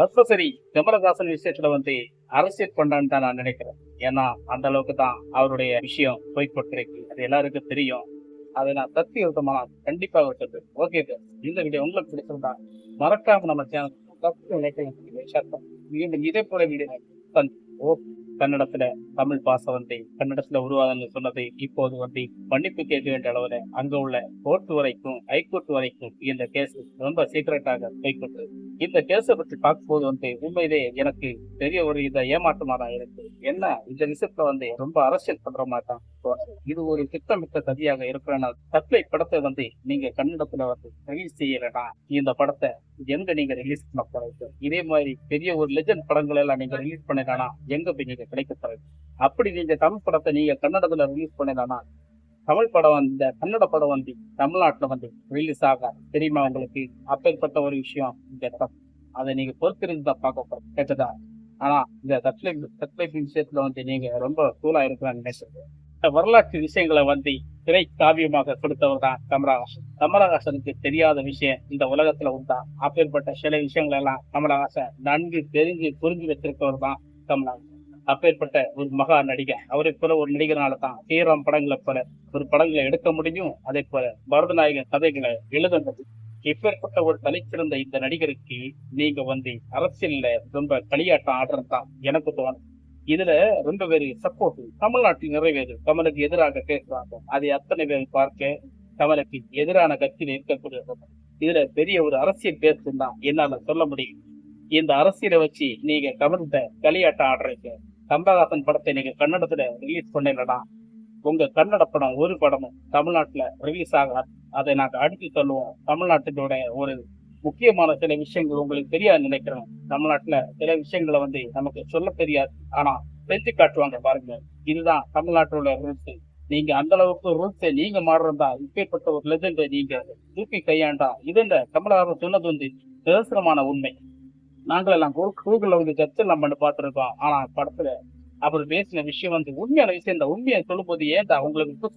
பத்மசரி கமலஹாசன் விஷயத்துல வந்து அரசியல் பண்ணான்னு தான் நான் நினைக்கிறேன். ஏன்னா அந்த அளவுக்கு தான் அவருடைய விஷயம் போய்கொண்டிருக்கு அது எல்லாருக்கும் தெரியும். அதை நான் சத்தியமா கண்டிப்பாக சொல்றேன். ஓகே சார் இந்த வீடியோ உங்களுக்கு பிடிச்சிருந்தா மறக்காம நம்ம சேனல் மீண்டும் இதே போல வீடியோ ஓ கன்னடத்துல தமிழ் பாசம் வந்து கன்னடத்துல உருவாகுன்னு சொன்னது இப்போது வந்து மன்னிப்பு கேட்க வேண்டிய அளவுல அங்க உள்ள கோர்ட் வரைக்கும் ஹைகோர்ட் வரைக்கும் இந்த கேஸ் ரொம்ப சீக்கிரட்டாக போய்கொண்டு இந்த கேஸை பற்றி பார்க்கும்போது வந்து உண்மையிலே எனக்கு பெரிய ஒரு இத ஏமாற்றமா தான் இருக்கு. என்ன? இந்த விஷயத்துல வந்து ரொம்ப அரசியல் பண்ற மாதிரி தான் இது ஒரு திட்டமிட்ட சதியாக இருக்கிறனால தற்கொலை படத்தை வந்து நீங்க கன்னடத்துல வந்து ரிலீஸ் செய்யலனா இந்த படத்தை எங்க நீங்க ரிலீஸ் பண்ண போறது இதே மாதிரி பெரிய ஒரு லெஜண்ட் படங்கள் எல்லாம் நீங்க ரிலீஸ் பண்ணினா எங்க போய் நீங்க கிடைக்க போறது அப்படி நீங்க தமிழ் படத்தை நீங்க கன்னடத்துல ரிலீஸ் பண்ணினா தமிழ் படம் வந்து கன்னட படம் வந்து தமிழ்நாட்டுல வந்து ரிலீஸ் ஆக தெரியுமா உங்களுக்கு? அப்பேற்பட்ட ஒரு விஷயம் இந்த படம். அதை நீங்க பொறுத்திருந்து தான் பார்க்க போறோம். கேட்டதா? ஆனா இந்த தற்கொலை தற்கொலை விஷயத்துல வந்து நீங்க ரொம்ப கூலா இருக்கிறான்னு நினைச்சது வரலாற்று விஷயங்களை வந்து திரை காவியமாக கொடுத்தவர் தான் கமலஹாசன். கமலஹாசனுக்கு தெரியாத விஷயம் இந்த உலகத்துல உண்டா? அப்பேற்பட்ட சில விஷயங்கள் எல்லாம் கமலஹாசன் நன்கு தெரிஞ்சு புரிஞ்சு வச்சிருக்கவர் தான் கமலஹாசன். அப்பேற்பட்ட ஒரு மகா நடிகர். அவரை போல ஒரு நடிகரால தான் ஸ்ரீராம் படங்களை போல ஒரு படங்களை எடுக்க முடியும். அதே போல பரதநாயகன் கதைகளை எழுத முடியும் இப்பேற்பட்ட ஒரு தலைச்சிறந்த இந்த நடிகருக்கு நீங்க வந்து அரசியல்ல ரொம்ப களியாட்டம் ஆடுறது தான் எனக்கு தோணும் இதுல ரொம்ப பேர் சப்போர்ட் தமிழ்நாட்டில் நிறைய பேர் கமலுக்கு எதிராக பேசுறாங்க அதை அத்தனை பேர் பார்க்க கமலுக்கு எதிரான கட்சியில் இருக்கக்கூடிய இதுல பெரிய ஒரு அரசியல் பேசுன்னு தான் என்னால சொல்ல முடியும். இந்த அரசியலை வச்சு நீங்க கமல்கிட்ட களியாட்டம் ஆடுறீங்க. கம்பகாசன் படத்தை நீங்க கன்னடத்துல ரிலீஸ் பண்ணலனா உங்க கன்னட படம் ஒரு படமும் தமிழ்நாட்டுல ரிலீஸ் ஆகாது. அதை நாங்க அடுத்து சொல்லுவோம். தமிழ்நாட்டினுடைய ஒரு முக்கியமான சில விஷயங்கள் உங்களுக்கு தெரியாது நினைக்கிறோம் தமிழ்நாட்டுல சில விஷயங்களை வந்து நமக்கு சொல்ல தெரியாது. ஆனா செஞ்சு காட்டுவாங்க பாருங்க. இதுதான் தமிழ்நாட்டோட ரூல்ஸ் நீங்க அந்த அளவுக்கு ரூல்ஸை நீங்க மாறுறதா இப்பேற்பட்ட ஒரு லெஜெண்டை நீங்க தூக்கி கையாண்டா இது இந்த கமலஹாசன் சொன்னது வந்து நிதர்சனமான உண்மை. நாங்களெல்லாம் கூகுள்ல வந்து சர்ச்சை பண்ணி பார்த்துருக்கோம். ஆனா படத்துல அவர் பேசின விஷயம் வந்து உண்மையான விஷயம். இந்த உண்மையை சொல்லும் போது ஏன்டா உங்களுக்கு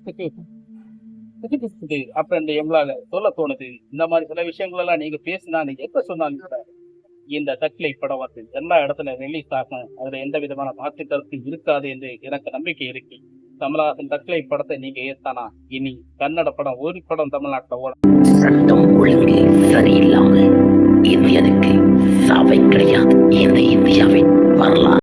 புதுசு அப்படின்ற எங்களால சொல்ல தோணுது இந்த மாதிரி சில விஷயங்கள் எல்லாம் நீங்க பேசினா நீங்க எப்ப சொன்னாலும் கூட இந்த தக்லை படம் வந்து எல்லா இடத்துல ரிலீஸ் ஆகும். அதுல எந்த விதமான மாற்று கருத்து இருக்காது என்று எனக்கு நம்பிக்கை இருக்கு. கமலஹாசன் தக்லை படத்தை நீங்க ஏத்தானா? இனி கன்னட படம் ஒரு படம் தமிழ்நாட்டில் ஓட சட்டம் ஒழுங்கு சரியில்லாமல்